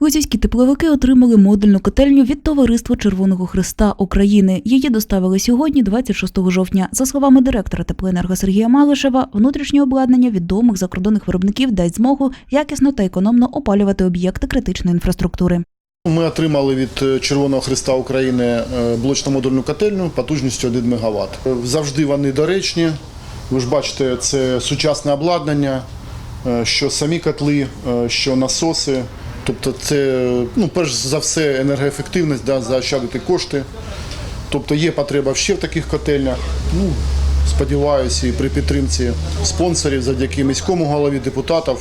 Лозівські тепловики отримали модульну котельню від Товариства Червоного Христа України. Її доставили сьогодні, 26 жовтня. За словами директора теплоенерго Сергія Малишева, внутрішнє обладнання відомих закордонних виробників дасть змогу якісно та економно опалювати об'єкти критичної інфраструктури. Ми отримали від е, Червоного Христа України е, блочно-модульну котельню потужністю 1 МВт. Завжди вони доречні. Ви ж бачите, це сучасне обладнання, е, що самі котли, е, що насоси. Тобто це, ну, перш за все, енергоефективність, да, заощадити кошти. Тобто є потреба ще в таких котельнях. Ну, сподіваюся, і при підтримці спонсорів, завдяки міському голові депутатів,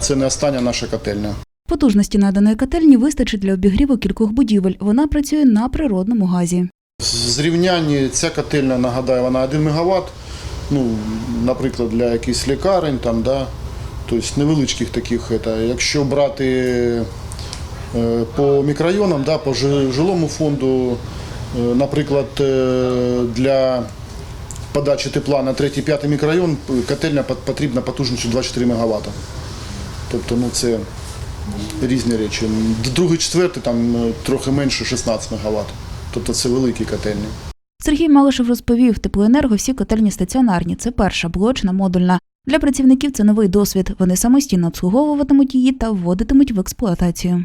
це не остання наша котельня. Потужності наданої котельні вистачить для обігріву кількох будівель. Вона працює на природному газі. В зрівнянні ця котельня, нагадаю, вона 1 МВт, ну, наприклад, для якихось лікарень, там, да, тобто невеличких таких. Это, якщо брати е, по мікрорайонам, да, по жилому фонду, е, наприклад, е, для подачі тепла на 3-5 мікрорайон котельня потрібна потужністю 24 МВт. Тобто ну, це різні речі. Другий, четвертий там трохи менше 16 МВт. Тобто це великі котельні. Сергій Малишев розповів, теплоенерго всі котельні стаціонарні. Це перша блочна модульна. Для працівників це новий досвід. Вони самостійно обслуговуватимуть її та вводитимуть в експлуатацію.